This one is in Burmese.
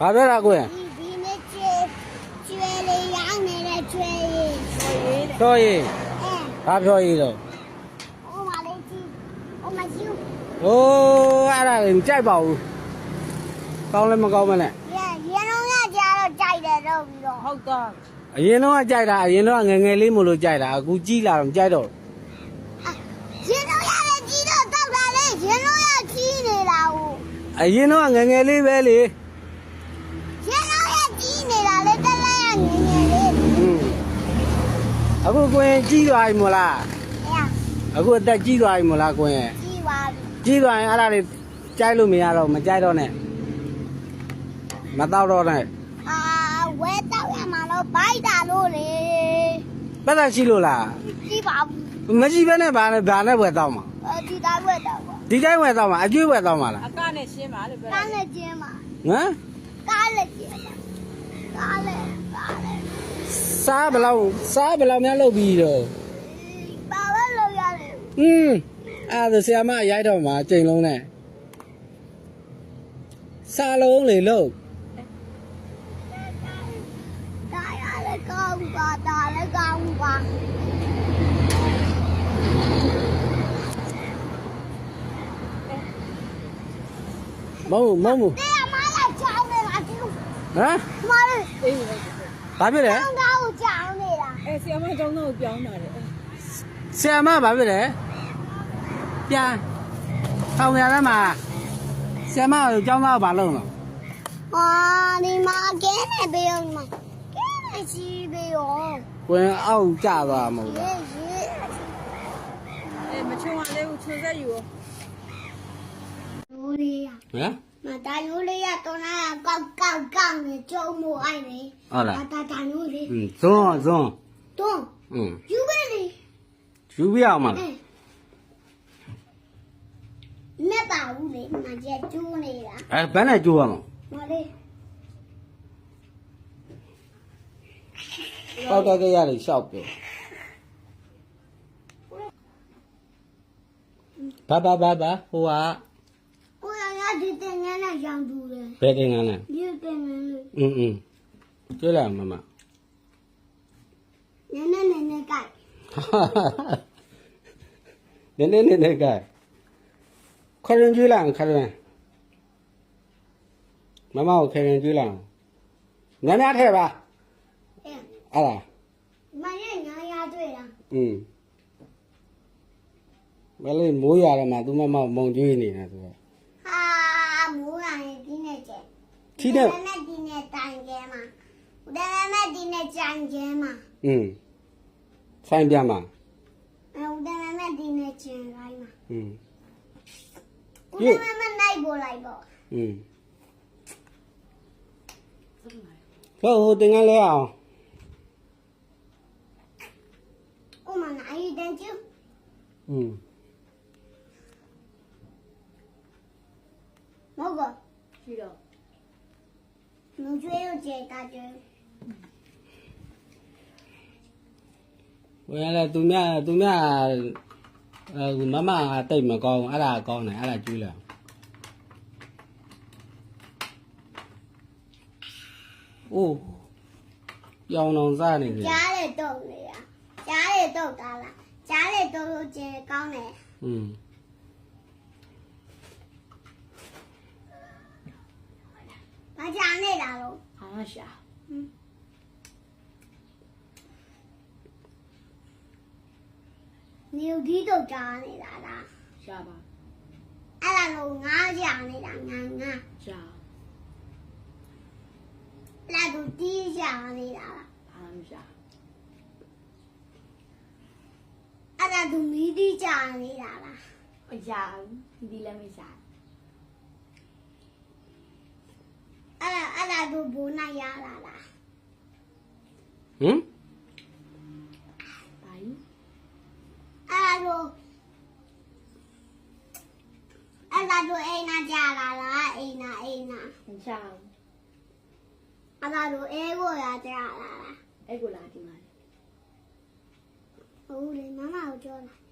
ဘာပြောတာကိုရင်ဒီဒီနေ့ကျွေးကျွေးလေးရောင်းနေတဲ့ကျွေးရည်ဖြောရည်အဲဘာဖြောရည်တော့ဟိုမလေးကြည့်ဟိုမကြည့်ဟိုးအဲ့ဒါလည်းမကြိုက်ပါဘူးကောင်းလည်းမကောင်းမနဲ့ရရလုံးရကြတော့ကြိုက်တယ်တော့ပြီးတော့ဟုတ်တော့အရင်တော့ကကြိုက်တာအရင်တော့ကငယ်ငယ်လေးမလို့ကြိုက်တာအခုကြီးလာတော့မကြိုက်တော့ရလုံးရလည်းကြီးတော့တောက်တာလေရလုံးရကြီးနေတာဟိုအရင်တော့ကငယ်ငယ်လေးပဲလေ ရလုံးရကြီးနေတာလေတက်လိုက်ရငယ်ငယ်လေး อืม အခုကိုရင်ကြီးသွားပြီမို့လားအဲအခုအသက်ကြီးသွားပြီမို့လားကိုရင်ကြီးပါပြီကြီးသွားရင်အဲ့ဒါတွေကြိုက်လို့မရတော့မကြိုက်တော့နဲ့မတော့တော့နဲ့အာဝဲတောက်ရမှာတော့ဘိုက်တာလို့လေပတ်သက်ရှိလို့လားကြီးပါဘူးမကြည့်ဘဲနဲ့ဘာနဲ့ဘာနဲ့ဝယ်တော့မှာအဲဒီတိုင်းဝဲတောက်ပါဒီတိုင်းဝယ်တော့မှာအကျွေးဝယ်တော့မှာလားအကနဲ့ရှင်းပါလို့ပြောကားတာနဲ့ကျင်းပါဟမ်ကားနဲ့ကျင်းပါကားနဲ့ကားနဲ့ စားဘယ်လောက်စားဘယ်လောက်များလုပ်ပြီးတော့ပါပဲလို့ရတယ်อืมအဲ့ဒါဆရာမရိုက်တော့မှာအချိန်လုံးနဲ့စားလုံးလေလို့ဒါရလည်းကောင်းပါဒါလည်းကောင်းပါမဟုတ်မဟုတ်တဲ့မလာချောင်းနေတာဒီလိုဟမ်မလေးအေး ဘာဖြစ်လဲကောင်းကောင်းချောင်းနေတာအဲဆီယမကျောင်းတော့ပြောင်းတာလေဆရာမဘာဖြစ်လဲပြန်ထောင်ရမ်းမှာဆရာမကိုကျောင်းသားကိုဘာလုပ်လို့ဟာဒီမှာကဲနေပေးအောင်မကဲနေရှိပေးရောကိုရင်အောက်ကျသွားမှာမဟုတ်ရေဘူးရေအဲမချုံရသေးဘူးချုံဆက်ယူရောရိုးလေးရဟမ်မတာရိုးလေးရတော့နာ ကောက်ကောက်ကောက်နေကြုံမို့အိုင်လေ ဟုတ်လား တာတာရိုးလေး อืมဇွန်းဇွန်း တွန်း อืม ယူပဲလေ ယူပြအောင်မလား နဲ့ပါဘူးလေမကျက်ကျိုးနေတာ အဲဘယ်နဲ့ကြိုးရမလဲ မလေး ပေါက်တက်ကြရတယ်ရှောက်ပြောဘာဘာဘာဘာဟိုက ကိုရရဒီ တင်ငန်းနဲ့ရောင်တူတယ် ဘယ်တင်ကန်းလဲ ဒီတင်ငန်းလေး อืมอืมကျွေးလာမမ နည်းနည်းနည်းနည်းကြိုက် နည်းနည်းနည်းနည်းကဲခရင်ကျွေးလာခရင်မမကိုခရင်ကျွေးလာငါးများထဲပါ အဲ အဲ့ဒါ မရဲ့ညာရတွေ့တာ อืมမလေးမိုးရွာတော့မှသူမမမုံကျွေးနေတာသူက ထီးတဲ့ နဲ့ဒီနဲ့တိုင်ကျဲမှာဒါနဲ့ဒီနဲ့ကြံကျဲမှာ อืมဆိုင်ပြမှာ အဲဒါနဲ့ဒီနဲ့ကျင်လိုက်မှာ อืม ဦးဒါနဲ့နိုင်ပေါ်လိုက်ပေါ့ อืมဟိုဟိုတင်ကန်းလဲအောင် ဦးမနိုင်တဲ့ကျူ อืม မဟုတ်ကော ရှိတော့ လူကျွေးရကျဲတာကျဲဝင်လာသူများသူများအဲမမကတိတ်မကောင်းဘူးအဲ့ဒါကောင်းတယ်အဲ့ဒါကျွေးလာအိုးပြောင်းအောင်စားနေတယ်ကြားတဲ့တုတ်လေကြားတဲ့တုတ်တာလားကြားတဲ့တုတ်လို့ကျဲကောင်းတယ်อืม ဘာကြားနေတာလို့ဟာရှာနေဒီတုတ်ကြားနေတာလားရှာပါအဲ့ဒါလို့ငားကြားနေတာငားငားရှာလာသူတီးကြားနေတာလားဘာမှမရှာအဲ့ဒါသူမီးတီးကြားနေတာလားအရာဘူးဒီလည်းမရှာအဲ့ ဒါအဲ့ဒါသူဘူနိုင်ရလာလားဟမ်ဘာကြီးအဲ့ဒါသူအဲ့ဒါသူအိမ်နာကြားလာလားအိမ်နာအိမ်နာမရှာဘူးအဲ့ဒါသူအဲကိုရကြားလာလားအဲ့ကိုလာဒီမှာဟုတ်လေမမကိုပြောလား